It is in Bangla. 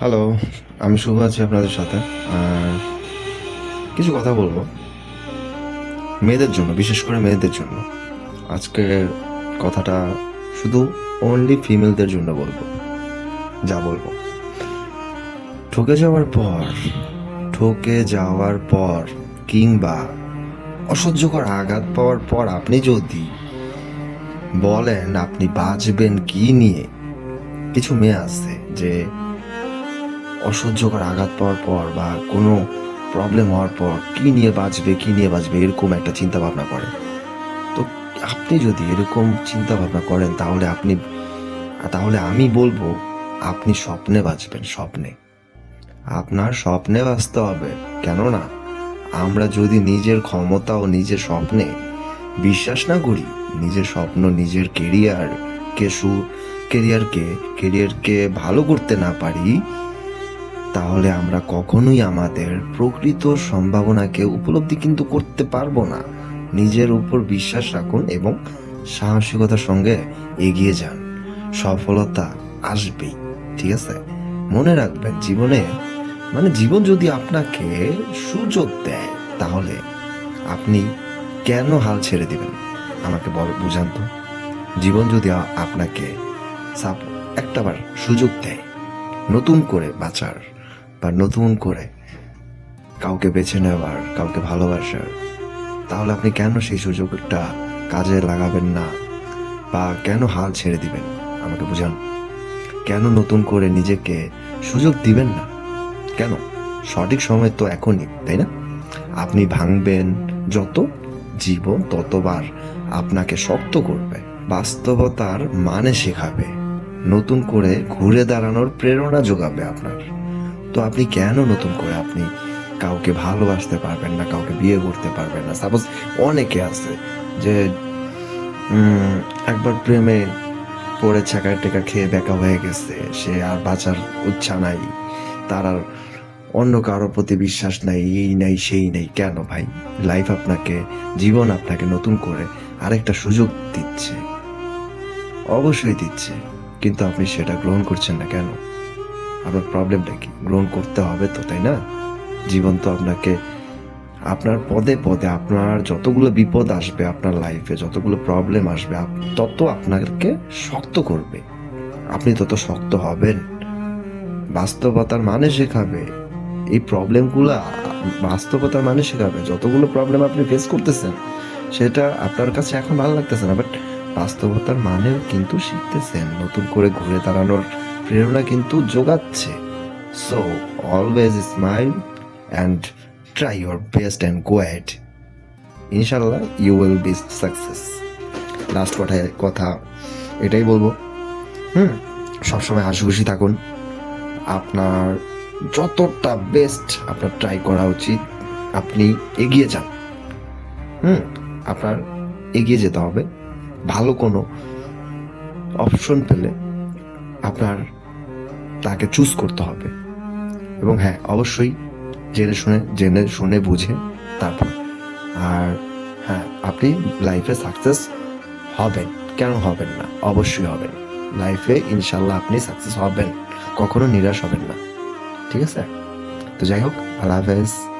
হ্যালো আমি শুভ আছি আপনাদের সাথে কিছু কথা বলব। মেয়েদের জন্য, বিশেষ করে মেয়েদের জন্য। আজকে কথাটা শুধু অনলি ফিমেলদের জন্য বলব, যা বলব। ঠকে যাওয়ার পর, ঠকে যাওয়ার পর, কিংবা অসহ্যকর আঘাত পাওয়ার পর আপনি যদি বলেন, আপনি বাঁচবেন কি নিয়ে, কিছু মেয়ে আছে যে অসহ্যকর আঘাত পাওয়ার পর বা কোনো প্রবলেম হওয়ার পর কি নিয়ে বাঁচবে, কি নিয়ে বাঁচবে, এরকম একটা চিন্তা ভাবনা করে। তো আপনি যদি এরকম চিন্তা ভাবনা করেন, তাহলে আপনি, তাহলে আমি বলব, আপনি স্বপ্নে বাঁচবেন, স্বপ্নে। আপনার স্বপ্নে বাঁচতে হবে, কেননা আমরা যদি নিজের ক্ষমতা ও নিজের স্বপ্নে বিশ্বাস না করি, নিজের স্বপ্ন, নিজের কেরিয়ারকে সু কেরিয়ারকে কেরিয়ারকে ভালো করতে না পারি তাহলে আমরা কখনোই আমাদের প্রকৃত সম্ভাবনাকে উপলব্ধি কিন্তু করতে পারব না। নিজের উপর বিশ্বাস রাখুন এবং সাহসিকতার সঙ্গে এগিয়ে যান। সফলতা আসবেই, ঠিক আছে? মনে রাখবেন, জীবনে মানে জীবন যদি আপনাকে সুযোগ দেয়, তাহলে আপনি কেন হাল ছেড়ে দিবেন? আমাকে বল, বুঝান তো। জীবন যদি আপনাকে সাপ, একটাবার সুযোগ দেয়, নতুন করে বাঁচার বা নতুন করে কাউকে বেছে নেওয়ার, কাউকে ভালোবাসার, তাহলে আপনি কেন সেই সুযোগটা কাজে লাগাবেন না? বা কেন হাল ছেড়ে দিবেন? আমাকে বুঝান। কেন নতুন করে নিজেকে সুযোগ দিবেন না? কেন? সঠিক সময় তো এখনই, তাই না? আপনি ভাঙবেন যত জীবন ততবার আপনাকে শক্ত করবে, বাস্তবতার মানে শেখাবে। নতুন করে ঘুরে দাঁড়ানোর প্রেরণা যোগাবে আপনার। তো আপনি কেন নতুন করে আপনি কাউকে ভালোবাসতে পারবেন না, কাউকে বিয়ে করতে পারবেন না? সাপোজ অনেকে আছে যে একবার প্রেমে পড়ে ছাকায় টেকা খেয়ে বেকা হয়ে গেছে, সে আর বাঁচার ইচ্ছা নাই, তার আর অন্য কারোর প্রতি বিশ্বাস নাই, এই নাই, সেই নাই, কেন ভাই? লাইফ আপনাকে, জীবন আপনাকে নতুন করে আরেকটা সুযোগ দিচ্ছে। অবশ্যই দিচ্ছে, কিন্তু আপনি সেটা গ্রহণ করছেন না কেন? আপনার প্রবলেমটা কি? গ্রহণ করতে হবে তো, তাই না? জীবন তো আপনাকে, আপনার পদে পদে, আপনার যতগুলো বিপদ আসবে আপনার লাইফে যতগুলো প্রবলেম আসবে তত আপনাকে শক্ত করবে। আপনি তত শক্ত হবেন। বাস্তবতার মানে শেখাবে। এই প্রবলেমগুলো বাস্তবতার মানে শেখাবে। যতগুলো প্রবলেম আপনি ফেস করতেছেন, সেটা আপনার কাছে এখন ভালো লাগতেছে না বাট বাস্তবতার মানেও কিন্তু শিখতেছেন। নতুন করে ঘুরে দাঁড়ানোর প্রেরণা কিন্তু যোগাচ্ছে। So always smile and try your best and go ইনশাল্লাহ you will be success last কথায়, কথা এটাই বলব। হুম, সবসময় হাসি খুশি থাকুন। আপনার যতটা বেস্ট আপনার ট্রাই করা উচিত, আপনি এগিয়ে যান। হুম, আপনার এগিয়ে যেতে হবে। ভালো কোনো অপশন পেলে আপনার তাকে চুজ করতে হবে। এবং হ্যাঁ অবশ্যই জেনে শুনে জেনে শুনে বুঝে তারপর। আর হ্যাঁ আপনি লাইফে সাকসেস হবেন। কেন হবেন না? অবশ্যই হবেন। লাইফে ইনশাল্লাহ আপনি সাকসেস হবেন। কখনো নিরাশ হবেন না। ঠিক আছে? তো যাই হোক, আল্লাহ হাফেজ।